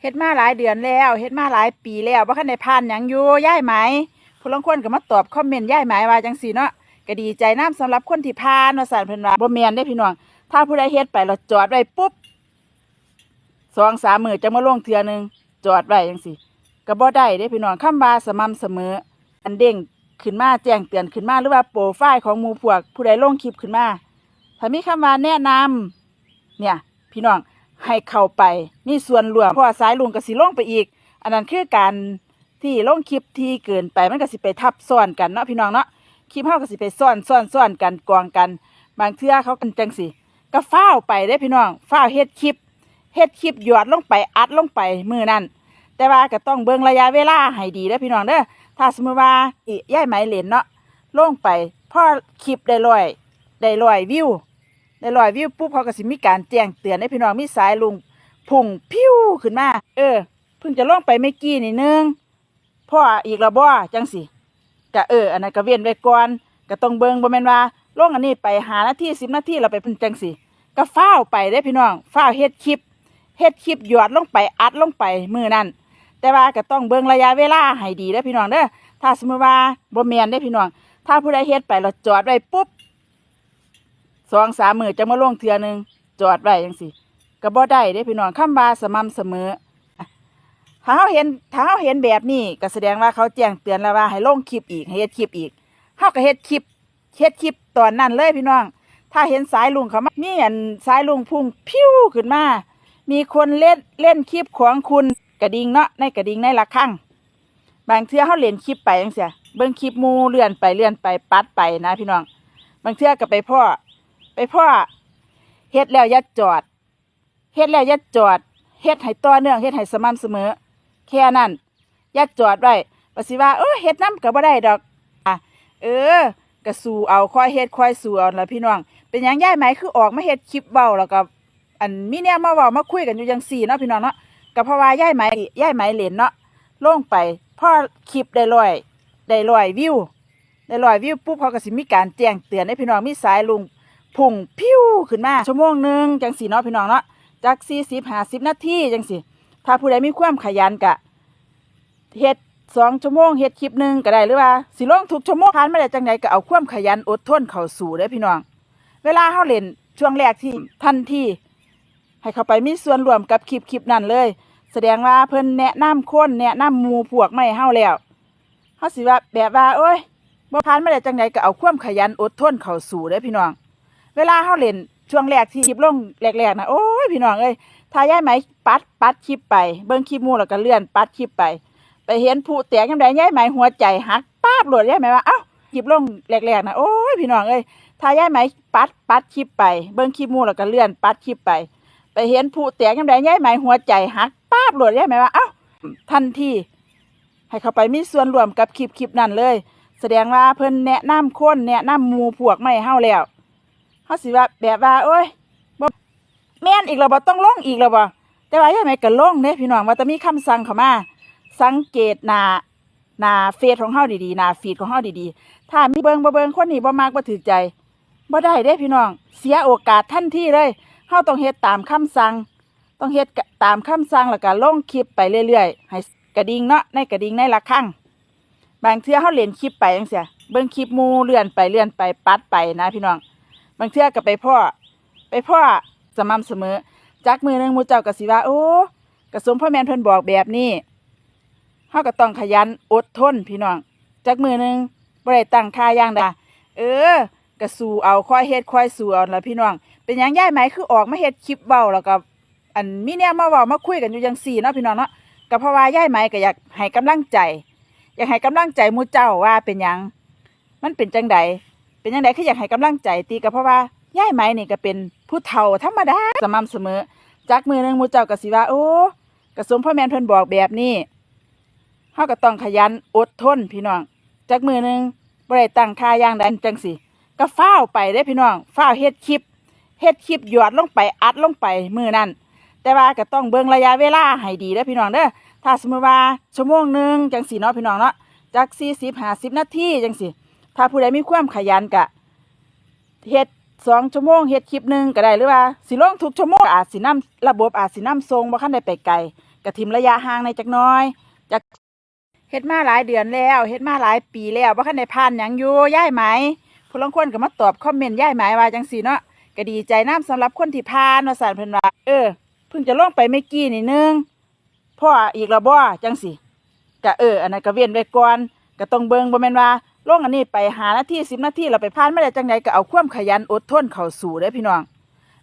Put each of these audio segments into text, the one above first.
เฮ็ดมาหลายเดือนแล้วเฮ็ดมาหลายปีแล้วบ่คันได้ผ่านหยังอยู่ย้ายไหมผู้ลางคนก็มาตอบคอมเมนต์ย้ายไหมว่าจังซี่เนาะก็ดีใจนํสำหรับคนที่ผ่านว่าซั่นเพิ่นว่าบ่แม่นเด้พี่น้องถ้าผู้ใดเฮ็ดไปแล้วจอดไว้ปุ๊บสองสามมือจะมาลงเทื่อนึงจอดไว้จังซี่ก็บ่ได้เด้พี่น้องคำว่าสม่ำเสมอ อันเด้งขึ้นมาแจ้งเตือนขึ้นมาหรือว่าโปรไฟล์ของหมู่พวก ผู้ใดลงคลิปขึ้นมาถ้ามีคำว่าแนะนำเนี่ย พี่น้อง ให้เข้าไปมีส่วนร่วมเพราะว่าสายลุงก็สิลงไปอีก อันนั้นคือการที่ลงคลิปที่เกินไปมันก็สิไปทับซ้อนกันเนาะพี่น้องเนาะคลิปเฮาก็สิไปซ้อนซ้อนซ้อนกันกองกัน บางเทื่อเขากันจังสิก็ฟ้าวไปได้พี่น้องฟ้าวเฮ็ดคลิปเฮ็ดคลิปหยอดลงไปอัดลงไปมือนั่นแต่ว่าก็ต้องเบิ่งระยะเวลาให้ดีเด้อพี่น้องเด้อถ้าสมมติว่าอิย่ายไหมเหรนเนาะลงไปพอคลิปได้ร้อยได้ร้อยวิว ได้ร้อยวิวปุ๊บเขาก็สิมีการแจ้งเตือนให้พี่น้องมีสายลุงพุ่งพิ้วขึ้นมา เออเพิ่งจะล่องไปไม่กี่นี่นึงพ่ออีกและบ่จังสิก็เอออันนั้นก็เว้นไว้ก่อนก็ต้องเบิงบ่แม่นว่าล่องอันนี้ไปหานาทีสิบนาทีเราไปเป็นจังสิก็ฟ้าไปได้พี่น้องฟ้าเฮ็ดคลิปเฮ็ดคลิปหยอดลงไปอัดลงไปมือนั่นแต่ว่าก็ต้องเบิ่งระยะเวลาให้ดีได้พี่น้องเด้อถ้าสมมติว่าบ่แมนได้พี่น้อง ถ้าผู้ใดเฮ็ดไปแล้วจอดไว้ปุ๊บ สองสามมือจะมาลงเทือหนึงจอดไว้จังสิก็บ่ได้เด้พี่น้องคำว่าสม่ำเสมอถ้าเขาเห็นถ้าเขาเห็นแบบนี้ก็แสดงว่าเขาแจ้งเตือนแล้วว่าให้ลงคลิปอีกให้เฮ็ดคลิปอีกเขาก็เฮ็ดคลิปเฮ็ดคลิปตอนนั้นเลยพี่น้อง ถ้าเห็นสายลุงเขามามีอันสายลุงพุ่งพิ้วขึ้นมา มีคนเล่นเล่นคลิปของคุณกระดิ่งเนาะในกระดิ่งในละครั้งบางเทื่อเขาเล่นคลิปไปจังซี่เบิ่งคลิปมูเลื่อนไปเลื่อนไปปัดไปนะพี่น้อง บางเทื่อก็ไปพ่อ ไปพ่อเฮ็ดแล้วอย่าจอดเฮ็ดแล้วอย่าจอดเฮ็ดให้ต่อเนื่องเฮ็ดให้สม่ำเสมอ แค่นั้นอย่าจอดไว้ว่าสิว่าเออเฮ็ดน้ำก็บ่ได้ดอกอะเออก็สู้เอาค่อยเฮ็ดค่อยสูเอาล่ะพี่น้อง เป็นยังย่ายไหมคือออกมาเฮ็ดคลิปเว้าแล้วก็อันมีแนวมาเว้ามาคุยกันอยู่จังซี่เนาะพี่น้องเนาะก็เพราะว่าย่ายไหมย่ายไหมเล่นเนาะลงไปพอคลิปได้ร้อยได้ร้อยวิวได้ร้อยวิวปุ๊บเขาก็สิมีการแจ้งเตือนให้พี่น้องมีสายลุง พุ่งพิ้วขึ้นมาชั่วโมงหนึ่งจังสีเนาะพี่น้องเนาะจากสี่สิบห้าสิบนาทีจังสิถ้าผู้ใดมีความขยันกะเฮ็ดสองชั่วโมงเฮ็ดคลิปหนึ่งก็ได้หรือว่าสิลงทุกชั่วโมงผ่านมาได้จังไดก็เอาความขยันอดทนเข้าสู่เด้พี่น้อง เวลาเฮาเล่นช่วงแรกที่ทันทีให้เข้าไปมีส่วนร่วมกับคลิปคลิปนั้นเลย แสดงว่าเพิ่นแนะนำคนแนะนำหมู่พวกไม่เฮาแล้วเฮาสิว่าแบบว่าโอ้ยบ่ผ่านมาได้จังไดก็เอาความขยันอดทนเข้าสู่เด้พี่น้อง เวลาเขาเล่นช่วงแรกที่คลิปลงแรกๆนะโอ้ยพี่น้องเอ้ยถ้ายายไหมปัดปัดคลิปไปเบิ้งคลิปมูแล้วก็เลื่อนปัดคลิปไป ไปเห็นผู้แตกยังไงย้ายไหมหัวใจหักป้าบหลุดย้ายไหมว่าเอ้าคลิปลงแรกๆนะโอ้ยพี่น้องเอ้ยถ้ายายไหมปัดปัดคลิปไปเบิ้งคลิปมูแล้วก็เลื่อนปัดคลิปไป ไปเห็นผู้แตกยังไงย้ายไหมหัวใจหักป้าบหลุดย้ายไหมว่าเอ้าทันทีให้เขาไปมีส่วนร่วมกับคลิปคลิปนั้นเลย แสดงว่าเพิ่นแนะนำคนแนะนำหมู่พวกไม่เฮาแล้ว เขาสิว่าแบบว่าโอ้ยบ่แม่นอีกแล้วบ่ต้องลงอีกแล้วบ่แต่ว่ายังไงก็ลงเด้พี่น้องว่าจะมีคำสั่งเข้ามา สังเกตหน้าหน้าเฟซของเฮาดีๆหน้าฟีดของเฮาดีๆ ถ้ามีเบิงบ่เบิงคนนี้บ่มักบ่ถูกใจบ่ได้เด้พี่น้อง เสียโอกาสทันทีเลยเฮาต้องเฮ็ดตามคำสั่ง ต้องเฮ็ดตามคำสั่งแล้วก็ลงคลิปไปเรื่อยๆ ให้กระดิ่งเนาะในกระดิ่งในละครั้งบางเทื่อเฮาเล่นคลิปไปจังซี่เบิ่งคลิปมูเลื่อนไปเลื่อนไปปัดไปนะพี่น้อง บางเทื่อก็ไปพ่อ ไปพ่อสม่ำเสมอ จักมือหนึงมูเจ้าก็สิว่า โอ้กระสมพ่อแม่เพิ่นบอกแบบนี้เฮาก็ต้องขยันอดทนพี่น้อง จักมือหนึงบ่ได้ตั้งค่าอย่างใดเออกระสู่เอาค่อยเฮ็ดค่อยสู่เอาล่ะพี่น้อง เป็นยังย่ายไหมคือออกมาเฮ็ดคลิปเว้าแล้วก็อันมีแนวมาเว้ามาคุยกันอยู่จังซี่เนาะพี่น้องเนาะก็เพราะว่าย่ายไหมก็อยากให้กำลังใจ อยากให้กำลังใจมูเจ้าว่าเป็นหยังมันเป็นจังใด เป็นยังไงคืออยากให้กำลังใจตีก็เพราะว่าย่ายไหมนี่ก็เป็นผู้เฒ่าธรรมดาสม่ำเสมอจากมือหนึ่งมูเจ้าก็สิว่าโอ้กระสมพ่อแม่เพิ่นบอกแบบนี้เฮาก็ต้องขยันอดทนพี่น้องจากมือหนึ่งบ่ได้ตั้งค่าอย่างใดจังสิก็ฟ้าไปได้พี่น้องฟ้าเฮ็ดคลิปเฮ็ดคลิปหยอดลงไปอัดลงไปมือนั้นแต่ว่าก็ต้องเบิ่งระยะเวลาให้ดีเด้อพี่น้องเด้อถ้าสมมติว่าชั่วโมงหนึ่งจังสิเนาะพี่น้องเนาะจาก40 50นาทีจังสิ ถ้าผู้ใดมีความขยันกะเฮ็ดสองชั่วโมงเฮ็ดคลิปหนึ่งก็ได้หรือว่าสิลงทุกชั่วโมงอาจสินำระบบอาจสินำทรงบ่คันได้ไปไกลกะทิมระยะห่างในจักน้อยจักเฮ็ดมาหลายเดือนแล้วเฮ็ดมาหลายปีแล้วบ่คันได้ผ่านหยังอยู่ย้ายไหมผู้ลางคนก็มาตอบคอมเมนต์ย้ายไหมว่าจังซี่เนาะก็ดีใจนํสำหรับคนที่ผ่านว่าซั่นเพิ่นว่าเออเพิ่งจะลงไปไม่กี่นี่นึงพ่ออีกแล้วบ่จังซี่ก็เอออันนั้นก็เว้นไว้ก่อนก็ต้องเบิ่งบ่แม่นว่า ลงอันนี้ไปหานาที10นาทีแล้วไปผ่านไมาได้จังไดก็เอาความขยันอดทนเข้าสู่เด้อพี่น้อง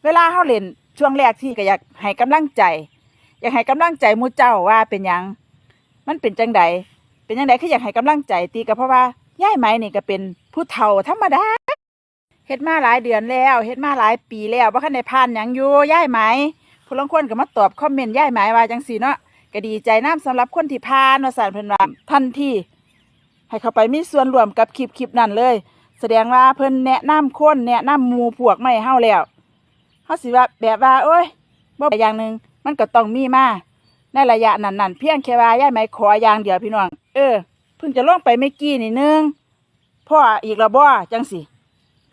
เวลาเฮาเล่นช่วงแรกที่ก็อยากให้กำลังใจ อยากให้กำลังใจมูเจ้าว่าเป็นหยัง มันเป็นจังใดเป็นจังใดคืออยากให้กำลังใจตีก็เพราะว่าย่ายไหมนี่ก็เป็นผู้เฒ่าธรรมดาเฮ็ดมาหลายเดือนแล้วเฮ็ดมาหลายปีแล้วบ่คันได้ผ่านหยังอยู่ย่ายไหมผู้ลางคนก็มาตอบคอมเมนต์ย่ายไหมว่าจังซี่เนาะก็ดีใจนํสำหรับคนที่ผ่านว่าซั่นเพิ่นว่าทันที ให้เข้าไปมีส่วนร่วมกับคลิปคลิปนั้นเลย แสดงว่าเพิ่นแนะนำคนแนะนำหมู่พวกไม่เฮาแล้วเขาสิว่าแบบว่าโอ้ยบ่อย่างหนึ่งมันก็ต้องมีมาในระยะนั้นๆเพียงแค่ว่าย่ายไหมขออย่างเดียวพี่น้อง เออเพิ่งจะลงไปไม่กี่นี่นึงพ่ออีกแล้วบ่จังสิ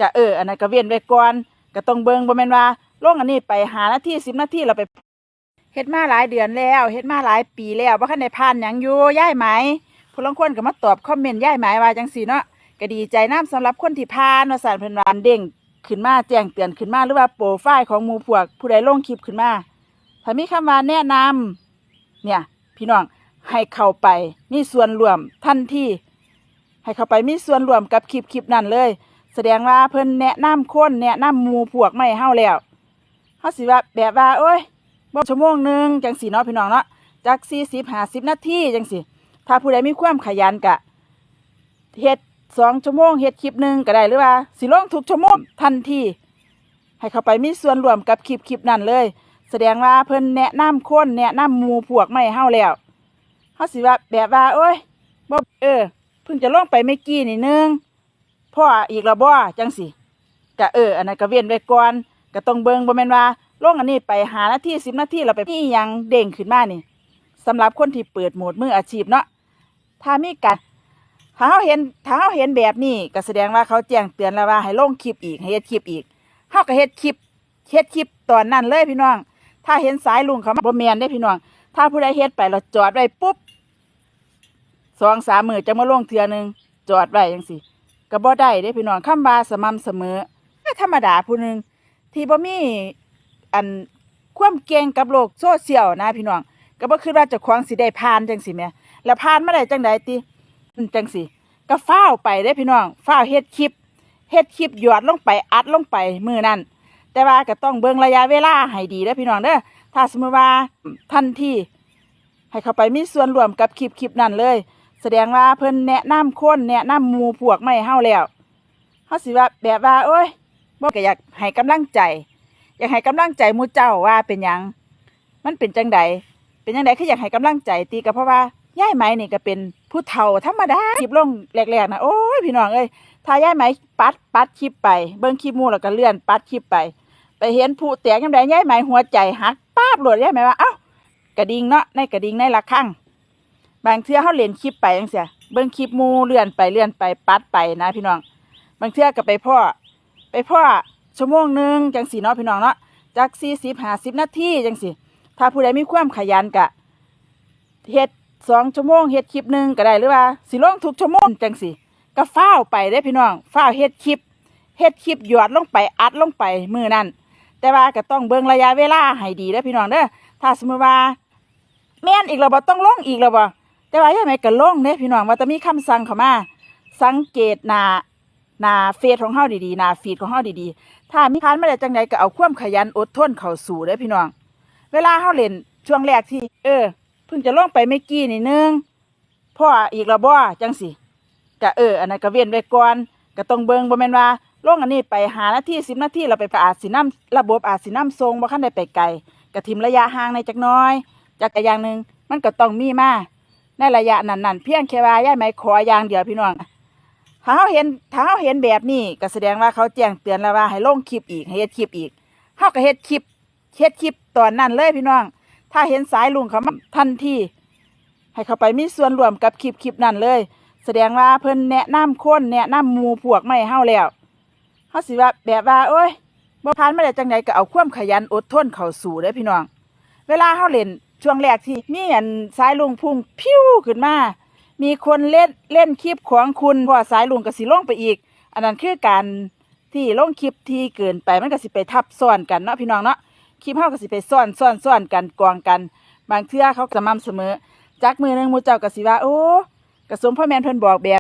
ก็เอออันนั้นก็เว้นไว้ก่อนก็ต้องเบิ่งบ่แม่นว่าลงอันนี้ไปหานาที10นาทีเราไปเฮ็ดมาหลายเดือนแล้วเฮ็ดมาหลายปีแล้วบ่คันได้ผ่านหยังอยู่ย่ายไหม ผู้ลางคนก็มาตอบคอมเมนต์ย่ายหมายว่าจังซี่เนาะก็ดีใจนํสำหรับคนที่ผ่านว่าซั่นเพิ่นว่าเด้งขึ้นมาแจ้งเตือนขึ้นมาหรือว่าโปรไฟล์ของหมู่พวก ผู้ใดลงคลิปขึ้นมาถ้ามีคำว่าแนะนำเนี่ย พี่น้องให้เข้าไปมีส่วนร่วมทันทีให้เข้าไปมีส่วนร่วมกับคลิปคลิปนั้นเลย แสดงว่าเพิ่นแนะนำคนแนะนำหมู่พวกไม่เฮาแล้วเฮาสิว่าแบบว่าโอ้ยบ่ชั่วโมงหนึงจังสีเนาะพี่น้องเนาะจัก40 50นาทีจังสี่ ถ้าผู้ใดมีความขยันกะเฮ็ดสองชั่วโมงเฮ็ดคลิปหนึ่งก็ได้หรือว่าสิลงทุกชั่วโมงทันทีให้เข้าไปมีส่วนร่วมกับคลิปคลิปนั้นเลย แสดงว่าเพิ่นแนะนำคนแนะนำหมู่พวกไม่เฮาแล้วเฮาสิว่าแบบว่าโอ้ยบ่เออเพิ่งจะลงไปไม่กี่นี่นึงพ่ออีกแล้วบ่จังสิก็เอออันนั้นก็เว้นไว้ก่อนก็ต้องเบิ่งบ่แม่นว่าลงอันนี้ไปหานาที10นาทีแล้วไปมีหยังเด้งขึ้นมานี่ สำหรับคนที่เปิดโหมดมืออาชีพเนาะถ้ามีการถ้าเขาเห็นถ้าเขาเห็นแบบนี้ก็แสดงว่าเขาแจ้งเตือนแล้วว่าให้ลงคลิปอีกให้เฮ็ดคลิปอีกเขาก็เฮ็ดคลิปเฮ็ดคลิปตอนนั้นเลยพี่น้อง ถ้าเห็นสายลุงเขามาบ่แมนได้พี่น้อง ถ้าผู้ใดเฮ็ดไปแล้วจอดไว้ปุ๊บสองสามมือจะมาลงเทื่อนึงจอดไว้จังซี่ก็บ่ได้เด้พี่น้องคำว่าสม่ำเสมอธรรมดาผู้หนึงที่บ่มีอันความเก่งกับโลกโซเชียลนะพี่น้อง ก็บ่คิดว่าเจ้าของสิได้ผ่านจังซี่แหมแล้วผ่านมาได้จังใดติจังสิก็ฟ้าวไปได้พี่น้องฟ้าวเฮ็ดคลิปเฮ็ดคลิปหยอดลงไปอัดลงไปมือนั่นแต่ว่าก็ต้องเบิ่งระยะเวลาให้ดีเด้อพี่น้องเด้อถ้าสมมติว่าทันที่ ให้เขาไปมีส่วนร่วมกับคลิปคลิปนั้นเลย แสดงว่าเพิ่นแนะนำคนแนะนำหมู่พวกไม่เฮาแล้วเฮาสิว่าแบบว่าโอ้ยบ่ก็อยากให้กำลังใจ อยากให้กำลังใจหมู่เจ้าว่าเป็นหยัง มันเป็นจังใด เป็นจังใดคืออยากให้กำลังใจตีก็เพราะว่าย่ายไหมนี่ก็เป็นผู้เฒ่าธรรมดาคลิปลงแรกๆนะโอ้ยพี่น้องเอ้ยถ้าย่ายไหมปัดปัดคลิปไปเบิ่งคลิปมูแล้วก็เลื่อนปัดคลิปไป ไปเห็นผู้แตกยังไดย่ายไหมหัวใจหักป้าบหลดย่ายไหมว่าเอ้ากระดิ่งเนาะในกระดิ่งในละครั้งบางเทื่อเฮาเล่นคลิปไปจังซี่เบิ่งคลิปมูเลื่อนไปเลื่อนไปปัดไปนะ พี่น้อง บางเทื่อก็ไปพ่อ ไปพ่อชั่วโมงหนึ่งจังสี่เนาะพี่น้องเนาะจัก40 50นาทีจังสี่ ถ้าผู้ใดมีความขยันกะเฮ็ดสองชั่วโมงเฮ็ดคลิปหนึ่งก็ได้หรือว่าสิลงทุกชั่วโมงจังสิก็ฟ้าวไปได้พี่น้องฟ้าวเฮ็ดคลิปเฮ็ดคลิปหยอดลงไปอัดลงไปมือนั่นแต่ว่าก็ต้องเบิ่งระยะเวลาให้ดีเด้อพี่น้องเด้อถ้าสมมติว่าแม่นอีกแล้วบ่ต้องลงอีกแล้วบ่แต่ว่ายังไงก็ลงเด้พี่น้องว่าจะมีคำสั่งเข้ามา สังเกตหน้าหน้าเฟซของเฮาดีๆหน้าฟีดของเฮาดีๆ ถ้ามีผ่านมาได้จังไดก็เอาความขยันอดทนเข้าสู่เด้อพี่น้อง เวลาเฮาเล่นช่วงแรกที่ เออเพิ่งจะลงไปไม่กี่นี่นึงพ่ออีกแล้วบ่จังสิก็เอออันนั้นก็เว้นไว้ก่อนก็ต้องเบิ่งบ่แม่นว่าลงอันนี้ไปหานาที10นาทีเราไปประอาจสินํระบบอาจสินํทรงบ่คันได้ไปไกลก็ทิมระยะห่างในจักน้อยจักกะอย่างหนึ่งมันก็ต้องมีมาในระยะนั้นๆเพียงแค่ว่าย่ายไหมขออย่างเดียวพี่น้องถ้าเฮาเห็นถ้าเฮาเห็นแบบนี้ก็แสดงว่าเขาแจ้งเตือนแล้วว่าให้ลงคลิปอีกให้เฮ็ดคลิปอีกเฮาก็เฮ็ดคลิป เฮ็ดคลิปตอนนั้นเลยพี่น้อง ถ้าเห็นสายลุงเขามาทันทีให้เขาไปมีส่วนร่วมกับคลิปคลิปนั้นเลย แสดงว่าเพิ่นแนะนำคนแนะนำหมูพวกไม่เฮาแล้วเฮาสิว่าแบบว่าโอ้ยบ่ผ่านมาได้จังไดก็เอาความขยันอดทนเข้าสู่เด้อพี่น้อง เวลาเฮาเล่นช่วงแรกที่มีอันสายลุงพุ่งพิ้วขึ้นมา มีคนเล่นเล่นคลิปของคุณเพราะสายลุงก็สิลงไปอีก อันนั้นคือการที่ลงคลิปที่เกินไปมันก็สิไปทับซ้อนกันเนาะพี่น้องเนาะ คลิปเฮาก็สิไปซ้อนซ้อนซ้อนกันกองกัน บางเทื่อเขาสม่ำเสมอจักมือหนึงหมูเจ้าก็สิว่าโอ้กระสมพ่อแม่นเพิ่นบอกแบบ